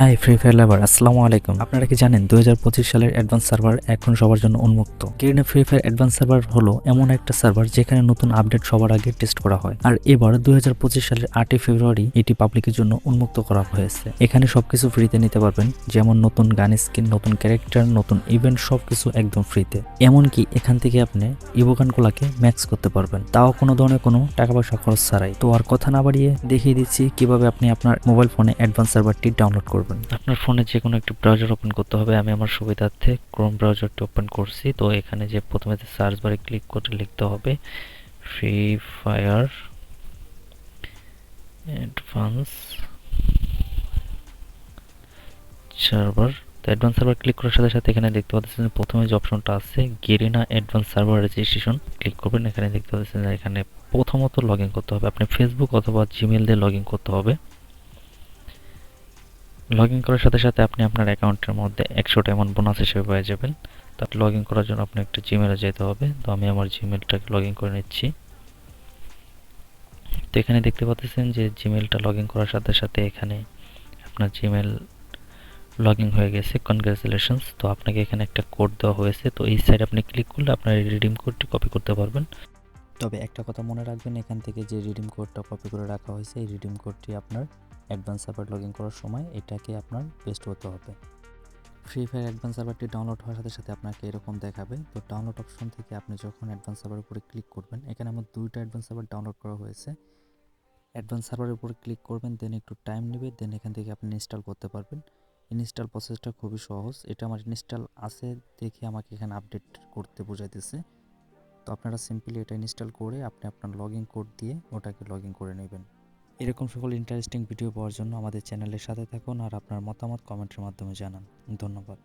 High free fire লাভার আসসালামু আলাইকুম। আপনারা কি জানেন দু হাজার পঁচিশ সালের অ্যাডভান্স সার্ভার এখন সবার জন্য উন্মুক্ত? Garena free fire advance server হলো এমন একটা সার্ভার যেখানে নতুন আপডেট সবার আগে টেস্ট করা হয়। আর এবার দুই হাজার পঁচিশ সালের আটই ফেব্রুয়ারি এটি পাবলিকের জন্য উন্মুক্ত করা হয়েছে। এখানে সবকিছু ফ্রিতে নিতে পারবেন, যেমন নতুন গান স্কিন নতুন ক্যারেক্টার নতুন ইভেন্ট সবকিছু একদম ফ্রিতে এমনকি এখান থেকে আপনি ইভোগানগুলোকে ম্যাক্স করতে পারবেন। তাও কোনো ধরনের কোনো টাকা পয়সা খরচ ছাড়াই। তো আর কথা না বাড়িয়ে দেখিয়ে দিচ্ছি কীভাবে আপনি আপনার মোবাইল ফোনে অ্যাডভান্স সার্ভারটি ডাউনলোড করবেন। আপনার ফোনে যে কোনো একটি ব্রাউজার ওপেন করতে হবে। আমি আমার সুবিধার্থে ক্রোম ব্রাউজারটি ওপেন করছি। তো এখানে যে প্রথমে সার্চ বারে ক্লিক করে লিখতে হবে ফ্রি ফায়ার অ্যাডভান্স সার্ভার তো অ্যাডভান্স সার্ভার ক্লিক করার সাথে সাথে এখানে দেখতে পাচ্ছেন প্রথমে যে অপশনটা আছে Garena advance server registration click করবেন। এখানে দেখতে পাচ্ছেন এখানে প্রথমত লগ করতে হবে। আপনি ফেসবুক অথবা জিমেল দিয়ে লগ করতে হবে। লগ ইন করার সাথে সাথে আপনি আপনার অ্যাকাউন্টের মধ্যে একশো এমন বোনাস হিসেবে পেয়ে যাবেন। তো লগ ইন করার জন্য আপনি একটু জিমেলে যেতে হবে। তো আমি আমার জিমেলটাকে লগ ইন করে নিচ্ছি। তো এখানে দেখতে পাচ্ছেন যে জিমেলটা লগ ইন করার সাথে সাথে এখানে আপনার জিমেল লগ ইন হয়ে গেছে। কনগ্রাচুলেশনস তো আপনাকে এখানে একটা কোড দেওয়া হয়েছে। তো এই সাইড আপনি ক্লিক করলে আপনার রিডিম কোডটি কপি করতে পারবেন। তবে একটা কথা মনে রাখবেন, এখান থেকে যে রিডিম কোডটা কপি করে রাখা হয়েছে, এই রিডিম কোডটি আপনার অ্যাডভান্স সার্ভার লগ ইন করার সময় এটাকে আপনার পেস্ট করতে হবে। ফ্রি ফায়ার অ্যাডভান্স সার্ভারটি ডাউনলোড হওয়ার সাথে সাথে আপনাকে এরকম দেখাবে। তো ডাউনলোড অপশন থেকে আপনি যখন অ্যাডভান্স সার্ভারের উপরে ক্লিক করবেন, এখানে আমার দুইটা অ্যাডভান্স সার্ভার ডাউনলোড করা হয়েছে। অ্যাডভান্স সার্ভারের উপরে ক্লিক করবেন দেন একটু টাইম নেবে দেন এখান থেকে আপনি ইনস্টল করতে পারবেন। ইনস্টল প্রসেসটা খুবই সহজ। এটা আমার ইনস্টল আছে দেখে আমাকে এখানে আপডেট করতে বোঝাইতেছে। তো আপনারা সিম্পলি এটা ইনস্টল করে আপনি আপনার লগ ইন কোড দিয়ে ওটাকে লগ ইন করে নেবেন। এরকম সকল ইন্টারেস্টিং ভিডিও পাওয়ার জন্য আমাদের চ্যানেলের সাথে থাকুন আর আপনার মতামত কমেন্টের মাধ্যমে জানান। ধন্যবাদ।